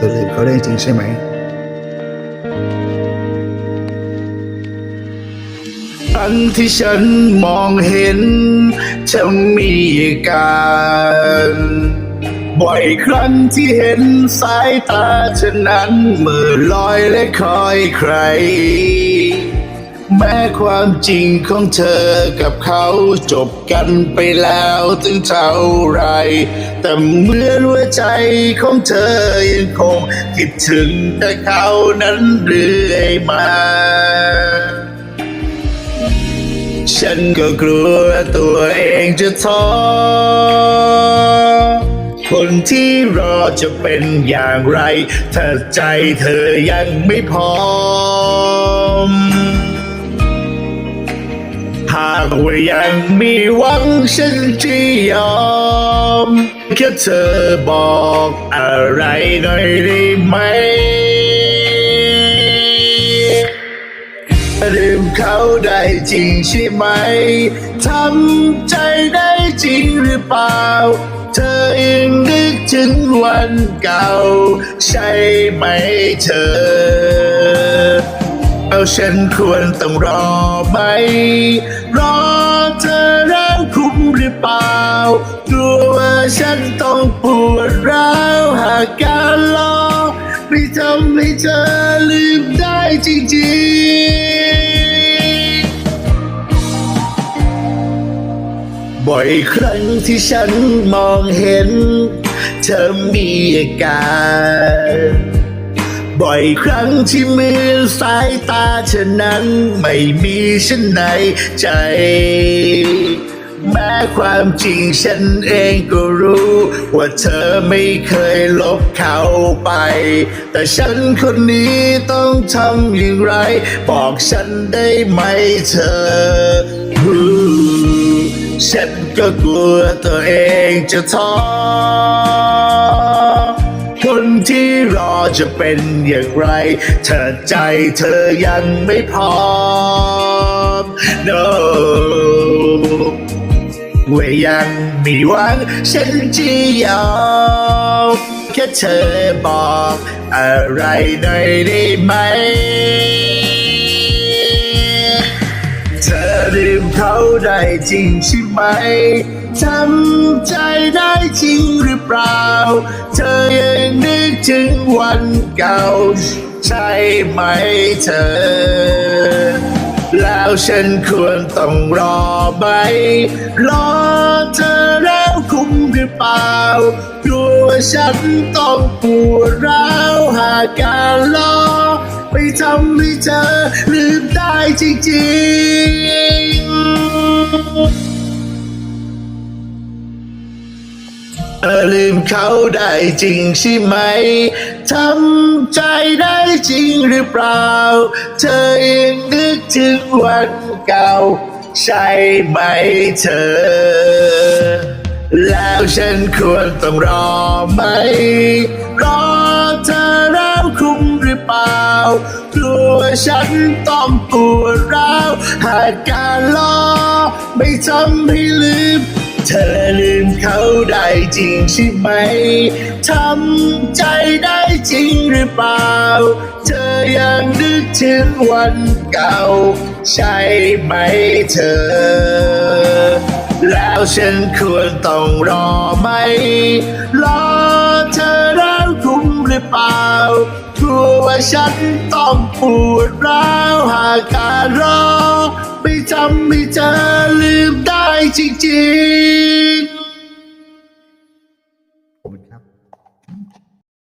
ธอลืมเขาได้จริงใช่ไหมทั้งที่ฉันมองเห็นจะมีการ บ่อยครั้งที่เห็นสายตาฉันนั้นเมื่อลอยและคอยใคร แม้ความจริงของเธอกับเขาจบกันไปแล้วถึงเท่าไร แต่เหมือนว่าใจของเธอยังคงคิดถึงแต่เขานั้นเรื่อยมา ฉันก็กลัวตัวเองจะท้อคนที่รอจะเป็นอย่างไร ถ้าใจเธอยังไม่พร้อมากว่ายังมีหวังฉันจะยอมแค่เธอบอกอะไรหน่อยได้ไหมลืมเขาได้จริงใช่ไหม ทำใจได้จริงหรือเปล่า เธอยังนึกถึงวันเก่า ใช่ไหมเธอ เอาฉันควรต้องรอไหม รอเธอแล้วคุ้มหรือเปล่ากลัวว่าฉันต้องปวดร้าวหากการรอ ไม่ทำให้เธอลืมได้จริงๆ บ่อยครั้งที่ฉันมองเห็น เธอมีอาการ บ่อยครั้งที่มือสายตาเธอนั้นไม่มีฉันในใจ แม้ความจริงฉันเองก็รู้ ว่าเธอไม่เคยลบเขาไป แต่ฉันคนนี้ต้องทำอย่างไร บอกฉันได้ไหมเธอฉันก็กลัวตัวเองจะท้อ คนที่รอจะเป็นอย่างไร เธอใจเธอยังไม่พร้อม no ว่ายังมีหวังฉันจะยอมแค่เธอบอกอะไรหน่อยได้ไหม เขาได้จริงใช่ไหมทำใจได้จริงหรือเปล่า เธอยังนึกถึงวันเก่า ใช่ไหมเธอ แล้วฉันควรต้องรอไหมรอเธอแล้วคุ้มหรือเปล่ากลัวฉันต้องปวดร้าวหากการรอ ทำให้เธอลืมได้จริงๆเออลืมเขาได้จริงใช่ไหมทำใจได้จริงหรือเปล่า เธอยังนึกถึงวันเก่า ใช่ไหมเธอแล้วฉันควรต้องรอไหม รอเธอ กลัวฉันต้องปวดร้าว หากการรอไม่ทำให้ลืม เธอลืมเขาได้จริงใช่ไหม ทำใจได้จริงหรือเปล่า เธอยังนึกถึงวันเก่า ใช่ไหมเธอ แล้วฉันควรต้องรอไหมรอ ฉันต้องปวดร้าวหากการรอ ไม่ทำให้เธอลืมได้จริงๆ